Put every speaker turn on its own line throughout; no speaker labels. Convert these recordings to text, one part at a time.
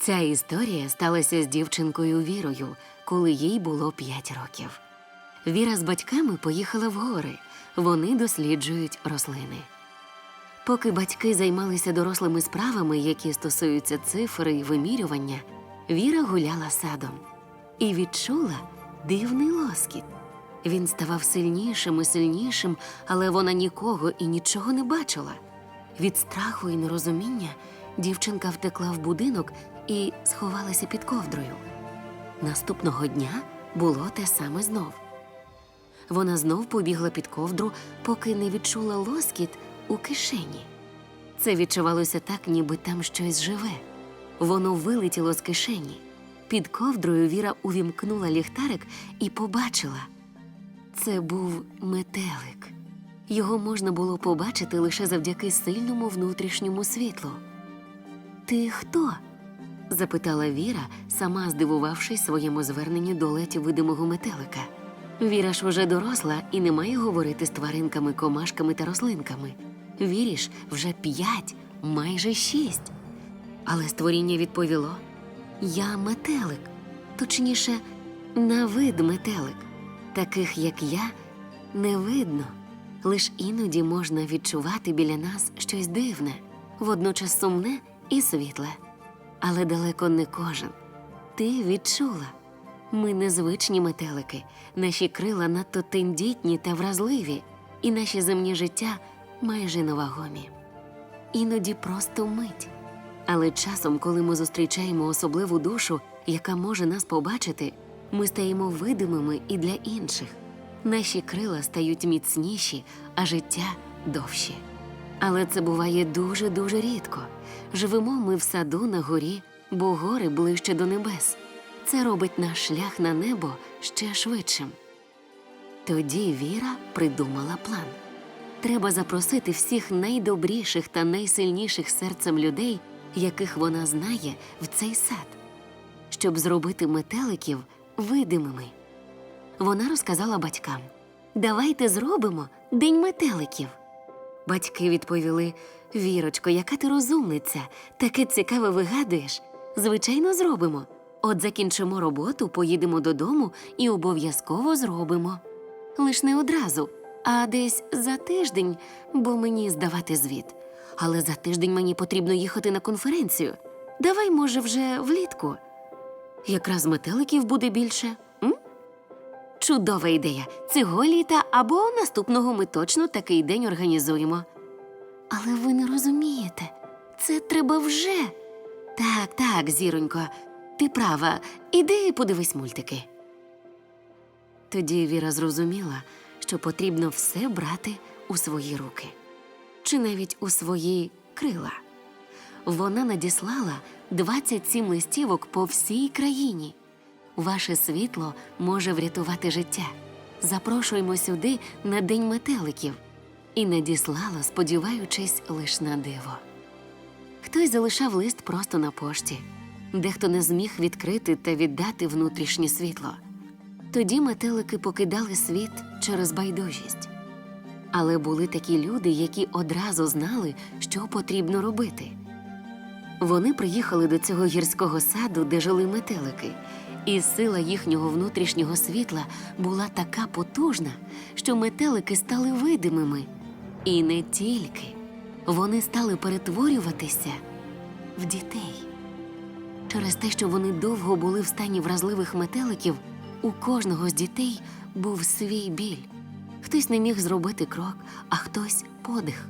Ця історія сталася з дівчинкою Вірою, коли їй було 5 років. Віра з батьками поїхала в гори. Вони досліджують рослини. Поки батьки займалися дорослими справами, які стосуються цифр і вимірювання, Віра гуляла садом і відчула дивний лоскіт. Він ставав сильнішим і сильнішим, але вона нікого і нічого не бачила. Від страху і нерозуміння дівчинка втекла в будинок і сховалася під ковдрою. Наступного дня було те саме знов. Вона знов побігла під ковдру, поки не відчула лоскіт у кишені. Це відчувалося так, ніби там щось живе. Воно вилетіло з кишені. Під ковдрою Віра увімкнула ліхтарик і побачила. Це був метелик. Його можна було побачити лише завдяки сильному внутрішньому світлу. Ти хто? запитала Віра, сама здивувавшись своєму зверненню до ледь видимого метелика. Віра ж уже доросла і не має говорити з тваринками, комашками та рослинками. Віріш вже п'ять, майже шість. Але створіння відповіло: Я метелик, точніше, на вид метелик. Таких, як я, не видно. Лиш іноді можна відчувати біля нас щось дивне, водночас сумне і світле. Але далеко не кожен. Ти відчула. Ми незвичні метелики, наші крила надто тендітні та вразливі, і наші земні життя майже невагомі. Іноді просто мить. Але часом, коли ми зустрічаємо особливу душу, яка може нас побачити, ми стаємо видимими і для інших. Наші крила стають міцніші, а життя довші. Але це буває дуже дуже рідко. Живемо ми в саду на горі, бо гори ближче до небес. Це робить наш шлях на небо ще швидшим. Тоді Віра придумала план. Треба запросити всіх найдобріших та найсильніших серцем людей, яких вона знає, в цей сад, щоб зробити метеликів видимими. Вона розказала батькам: Давайте зробимо день метеликів. Батьки відповіли: Вірочко, яка ти розумниця, таке цікаве вигадуєш. Звичайно, зробимо. От закінчимо роботу, поїдемо додому і обов'язково зробимо. Лиш не одразу, а десь за тиждень, бо мені здавати звіт. Але за тиждень мені потрібно їхати на конференцію. Давай, може, вже влітку. Якраз метеликів буде більше. Чудова ідея. Цього літа або наступного ми точно такий день організуємо. Але ви не розумієте, це треба вже. Так, так, зіронько, ти права. Іди подивись мультики. Тоді Віра зрозуміла, що потрібно все брати у свої руки, чи навіть у свої крила. Вона надіслала 27 листівок по всій країні. Ваше світло може врятувати життя. Запрошуємо сюди на День метеликів і надіслала, сподіваючись лиш на диво. Хтось залишав лист просто на пошті, дехто не зміг відкрити та віддати внутрішнє світло. Тоді метелики покидали світ через байдужість. Але були такі люди, які одразу знали, що потрібно робити. Вони приїхали до цього гірського саду, де жили метелики, і сила їхнього внутрішнього світла була така потужна, що метелики стали видимими. І не тільки вони стали перетворюватися в дітей. Через те, що вони довго були в стані вразливих метеликів, у кожного з дітей був свій біль. Хтось не міг зробити крок, а хтось подих.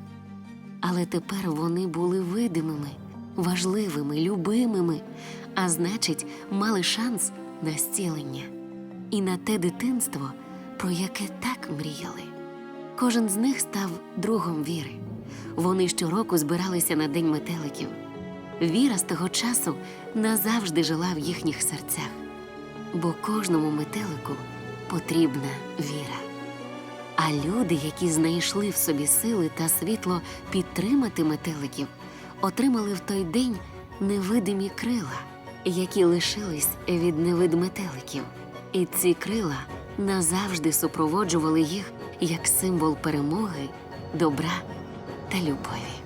Але тепер вони були видимими, важливими, любимими, а значить, мали шанс на зцілення і на те дитинство, про яке так мріяли. Кожен з них став другом віри. Вони щороку збиралися на День метеликів. Віра з того часу назавжди жила в їхніх серцях, бо кожному метелику потрібна віра. А люди, які знайшли в собі сили та світло підтримати метеликів, отримали в той день невидимі крила, які лишились від невидметеликів. І ці крила назавжди супроводжували їх як символ перемоги, добра та любові.